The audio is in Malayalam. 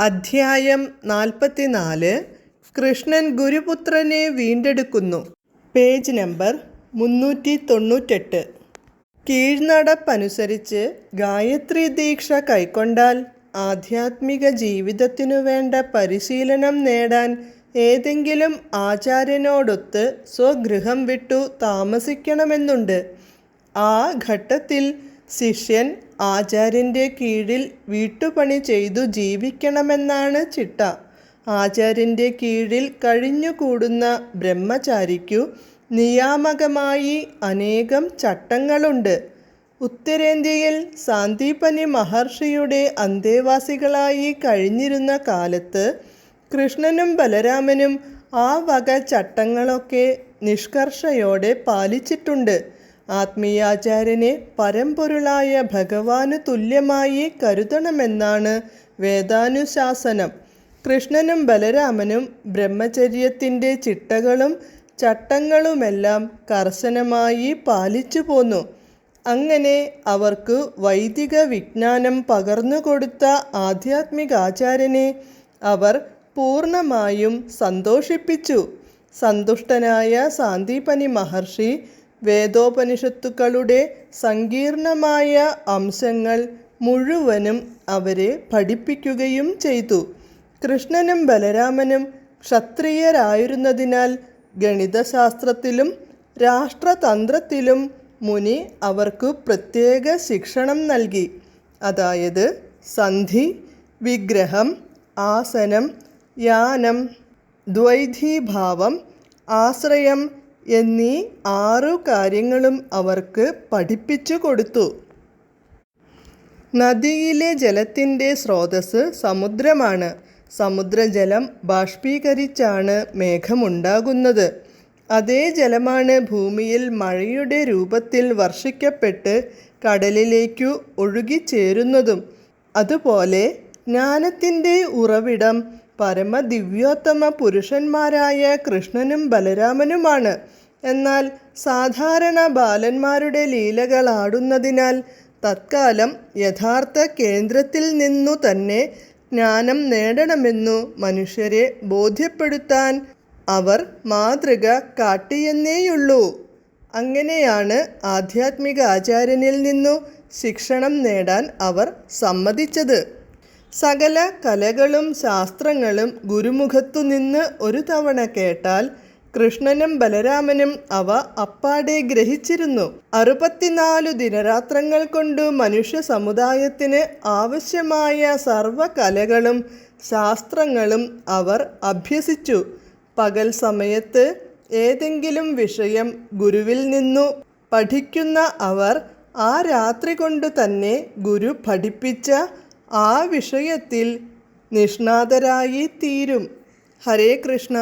അധ്യായം നാൽപ്പത്തിനാല്. കൃഷ്ണൻ ഗുരുപുത്രനെ വീണ്ടെടുക്കുന്നു. പേജ് നമ്പർ മുന്നൂറ്റി തൊണ്ണൂറ്റെട്ട് കീഴ്നടപ്പനുസരിച്ച് ഗായത്രി ദീക്ഷ കൈക്കൊണ്ടാൽ ആധ്യാത്മിക ജീവിതത്തിനു വേണ്ട പരിശീലനം നേടാൻ ഏതെങ്കിലും ആചാര്യനോടൊത്ത് സ്വഗൃഹം വിട്ടു താമസിക്കണമെന്നുണ്ട്. ആ ഘട്ടത്തിൽ ശിഷ്യൻ ആചാര്യന്റെ കീഴിൽ വീട്ടുപണി ചെയ്തു ജീവിക്കണമെന്നാണ് ചിട്ട. ആചാര്യന്റെ കീഴിൽ കഴിഞ്ഞുകൂടുന്ന ബ്രഹ്മചാരിക്കു നിയാമകമായി അനേകം ചട്ടങ്ങളുണ്ട്. ഉത്തരേന്ത്യയിൽ സാന്ദീപനി മഹർഷിയുടെ അന്തേവാസികളായി കഴിഞ്ഞിരുന്ന കാലത്ത് കൃഷ്ണനും ബലരാമനും ആ വക ചട്ടങ്ങളൊക്കെ നിഷ്കർഷയോടെ പാലിച്ചിട്ടുണ്ട്. ആത്മീയാചാര്യനെ പരമ്പൊരുളായ ഭഗവാന് തുല്യമായി കരുതണമെന്നാണ് വേദാനുശാസനം. കൃഷ്ണനും ബലരാമനും ബ്രഹ്മചര്യത്തിന്റെ ചിട്ടകളും ചട്ടങ്ങളുമെല്ലാം കർശനമായി പാലിച്ചു പോന്നു. അങ്ങനെ അവർക്ക് വൈദിക വിജ്ഞാനം പകർന്നുകൊടുത്ത ആധ്യാത്മികാചാര്യനെ അവർ പൂർണമായും സന്തോഷിപ്പിച്ചു. സന്തുഷ്ടനായ സാന്ദീപനി മഹർഷി വേദോപനിഷത്തുക്കളുടെ സങ്കീർണമായ അംശങ്ങൾ മുഴുവനും അവരെ പഠിപ്പിക്കുകയും ചെയ്തു. കൃഷ്ണനും ബലരാമനും ക്ഷത്രിയരായിരുന്നതിനാൽ ഗണിതശാസ്ത്രത്തിലും രാഷ്ട്രതന്ത്രത്തിലും മുനി അവർക്ക് പ്രത്യേക ശിക്ഷണം നൽകി. അതായത് സന്ധി വിഗ്രഹം ആസനം യാനം ദ്വൈധീഭാവം ആശ്രയം എന്നീ ആറു കാര്യങ്ങളും അവർക്ക് പഠിപ്പിച്ചു കൊടുത്തു. നദിയിലെ ജലത്തിന്റെ സ്രോതസ് സമുദ്രമാണ്. സമുദ്രജലം ബാഷ്പീകരിച്ചാണ് മേഘമുണ്ടാകുന്നത്. അതേ ജലമാണ് ഭൂമിയിൽ മഴയുടെ രൂപത്തിൽ വർഷിക്കപ്പെട്ട് കടലിലേക്കു ഒഴുകിച്ചേരുന്നതും. അതുപോലെ ജ്ഞാനത്തിന്റെ ഉറവിടം പരമദിവ്യോത്തമ പുരുഷന്മാരായ കൃഷ്ണനും ബലരാമനുമാണ്. എന്നാൽ സാധാരണ ബാലന്മാരുടെ ലീലകളാടുന്നതിനാൽ തത്കാലം യഥാർത്ഥ കേന്ദ്രത്തിൽ നിന്നു തന്നെ ജ്ഞാനം നേടണമെന്നു മനുഷ്യരെ ബോധ്യപ്പെടുത്താൻ അവർ മാതൃക കാട്ടിയെന്നേയുള്ളൂ. അങ്ങനെയാണ് ആധ്യാത്മിക ആചാര്യനിൽ നിന്നു ശിക്ഷണം നേടാൻ അവർ സമ്മതിച്ചത്. സകല കലകളും ശാസ്ത്രങ്ങളും ഗുരുമുഖത്തു നിന്ന് ഒരു തവണ കേട്ടാൽ കൃഷ്ണനും ബലരാമനും അവ അപ്പാടെ ഗ്രഹിച്ചിരുന്നു. അറുപത്തിനാലു ദിനരാത്രങ്ങൾ കൊണ്ട് മനുഷ്യ സമുദായത്തിന് ആവശ്യമായ സർവകലകളും ശാസ്ത്രങ്ങളും അവർ അഭ്യസിച്ചു. പകൽ സമയത്ത് ഏതെങ്കിലും വിഷയം ഗുരുവിൽ നിന്നു പഠിക്കുന്ന അവർ ആ രാത്രി കൊണ്ട് തന്നെ ഗുരു പഠിപ്പിച്ച ആ വിഷയത്തിൽ നിഷ്ണാതരായി തീരും ഹരേ കൃഷ്ണ.